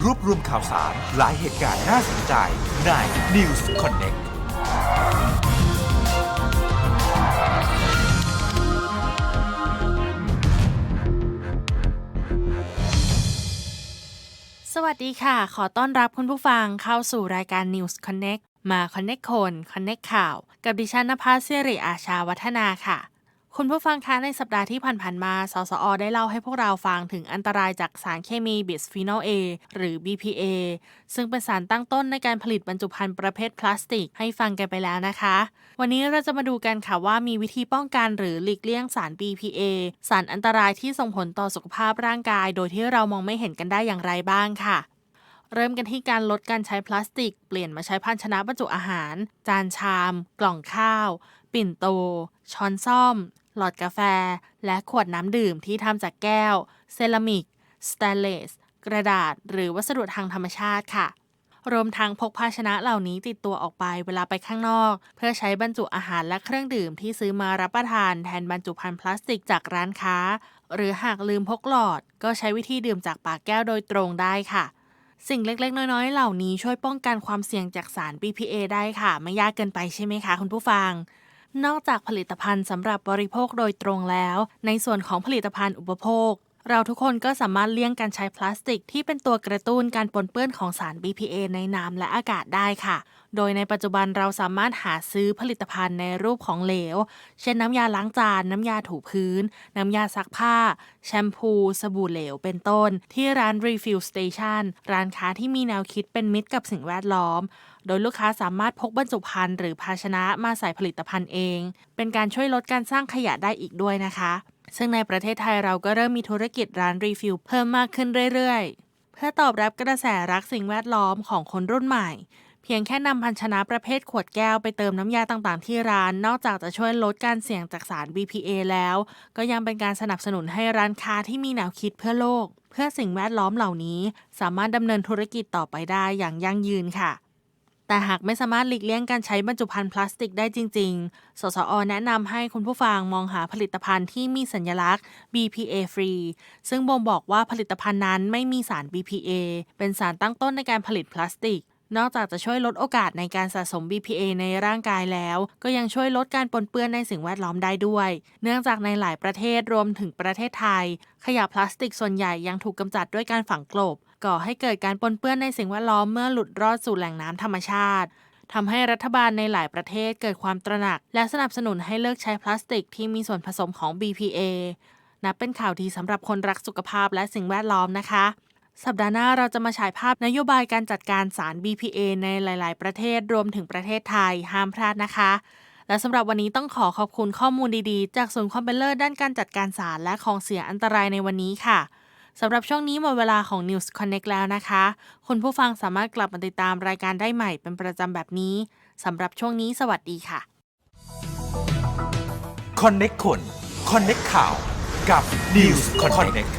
รวบรวมข่าวสาร หลายเหตุการณ์น่าสนใจใน News Connect สวัสดีค่ะ ขอต้อนรับคุณผู้ฟังเข้าสู่รายการ News Connect มา Connect คน Connect ข่าว กับดิฉันนภาสิริอาชาวัฒนาค่ะ คุณผู้ฟังคะในสัปดาห์ที่ผ่านๆมา สสอ ได้เล่าให้พวกเราฟังถึงอันตรายจากสารเคมีบิสฟีนอล A หรือ BPA ซึ่งเป็นสารตั้งต้นในการผลิตบรรจุภัณฑ์ประเภทพลาสติก ให้ฟังกันไปแล้วนะคะ วันนี้เราจะมาดูกันค่ะว่ามีวิธีป้องกันหรือหลีกเลี่ยงสาร BPA สารอันตรายที่ส่งผลต่อสุขภาพร่างกาย โดยที่เรามองไม่เห็นกันได้อย่างไรบ้างค่ะเริ่มกันที่การลดการใช้พลาสติก เปลี่ยนมาใช้ภาชนะบรรจุอาหาร จานชาม กล่องข้าว ปิ่นโต ช้อนซ่อม หลอดกาแฟ และขวดน้ำดื่มที่ทำจากแก้ว เซรามิก สแตนเลส กระดาษ หรือวัสดุทางธรรมชาติค่ะ รวมทั้งพกภาชนะเหล่านี้ติดตัวออกไปเวลาไปข้างนอก เพื่อใช้บรรจุอาหารและเครื่องดื่มที่ซื้อมารับประทานแทนบรรจุภัณฑ์พลาสติกจากร้านค้า หรือหากลืมพกหลอด ก็ใช้วิธีดื่มจากปากแก้วโดยตรงได้ค่ะสิ่งเล็ก ๆ น้อย ๆ เหล่านี้ช่วยป้องกันความเสี่ยงจากสาร BPA ได้ค่ะ ไม่ยากเกินไปใช่ไหมคะ คุณผู้ฟัง นอกจากผลิตภัณฑ์สำหรับบริโภคโดยตรงแล้ว ในส่วนของผลิตภัณฑ์อุปโภค เราทุกคนก็สามารถเลี่ยงการใช้พลาสติก ที่เป็นตัวกระตุ้นการปนเปื้อนของสาร BPA ในน้ำและอากาศได้ค่ะ โดยในปัจจุบันเราสามารถหาซื้อผลิตภัณฑ์ในรูปของเหลว เช่นน้ำยาล้างจาน น้ำยาถูพื้น น้ำยาซักผ้า แชมพู สบู่เหลว เป็นต้น ที่ร้าน Refill Station ร้านค้าที่มีแนวคิดเป็นมิตรกับสิ่งแวดล้อม โดยลูกค้าสามารถพกบรรจุภัณฑ์หรือภาชนะมาใส่ผลิตภัณฑ์เอง เป็นการช่วยลดการสร้างขยะได้อีกด้วยนะคะ ซึ่งในประเทศไทยเราก็เริ่มมีธุรกิจร้านรีฟิลเพิ่มมากขึ้นเรื่อยๆ เพื่อตอบรับกระแสรักสิ่งแวดล้อมของคนรุ่นใหม่ เพียงแค่นำภาชนะประเภทขวดแก้วไปเติมน้ำยาต่างๆ ที่ร้าน นอกจากจะช่วยลดการเสี่ยงจากสาร BPA แล้ว ก็ยังเป็นการสนับสนุนให้ร้านค้าที่มีแนวคิดเพื่อโลก เพื่อสิ่งแวดล้อมเหล่านี้ สามารถดำเนินธุรกิจต่อไปได้อย่างยั่งยืนค่ะ แต่หากไม่สามารถหลีกเลี่ยงการใช้บรรจุภัณฑ์พลาสติกได้จริง ๆ สสอ แนะนำให้คุณผู้ฟังมองหาผลิตภัณฑ์ที่มีสัญลักษณ์ BPA free ซึ่งบ่งบอกว่าผลิตภัณฑ์นั้นไม่มีสาร BPA เป็นสารตั้งต้นในการผลิตพลาสติก นอกจากจะช่วยลดโอกาสในการสะสม BPA ในร่างกายแล้ว ก็ยังช่วยลดการปนเปื้อนในสิ่งแวดล้อมได้ด้วย เนื่องจากในหลายประเทศรวมถึงประเทศไทย ขยะพลาสติกส่วนใหญ่ยังถูกกำจัดด้วยการฝังกลบ ก่อให้เกิดการปนเปื้อนในสิ่งแวดล้อมเมื่อหลุดรอดสู่แหล่งน้ำธรรมชาติทำให้รัฐบาลในหลายประเทศเกิดความตระหนัก และสนับสนุนให้เลิกใช้พลาสติกที่มีส่วนผสมของ BPA นับเป็นข่าวดีสำหรับคนรักสุขภาพและสิ่งแวดล้อมนะคะ สัปดาห์หน้าเราจะมาฉายภาพนโยบายการจัดการสาร BPA ในหลาย ๆ ประเทศรวมถึงประเทศไทยห้ามพลาดนะคะ และสำหรับวันนี้ต้องขอขอบคุณข้อมูลดี ๆ จากศูนย์ความเป็นเลิศด้านการจัดการสารและของเสียอันตรายในวันนี้ค่ะ สำหรับช่วงนี้หมดเวลาของ News Connect แล้วนะคะ คุณผู้ฟังสามารถกลับมาติดตามรายการได้ใหม่เป็นประจำแบบนี้สำหรับช่วงนี้สวัสดีค่ะ Connect คน Connect ข่าวกับ News Connect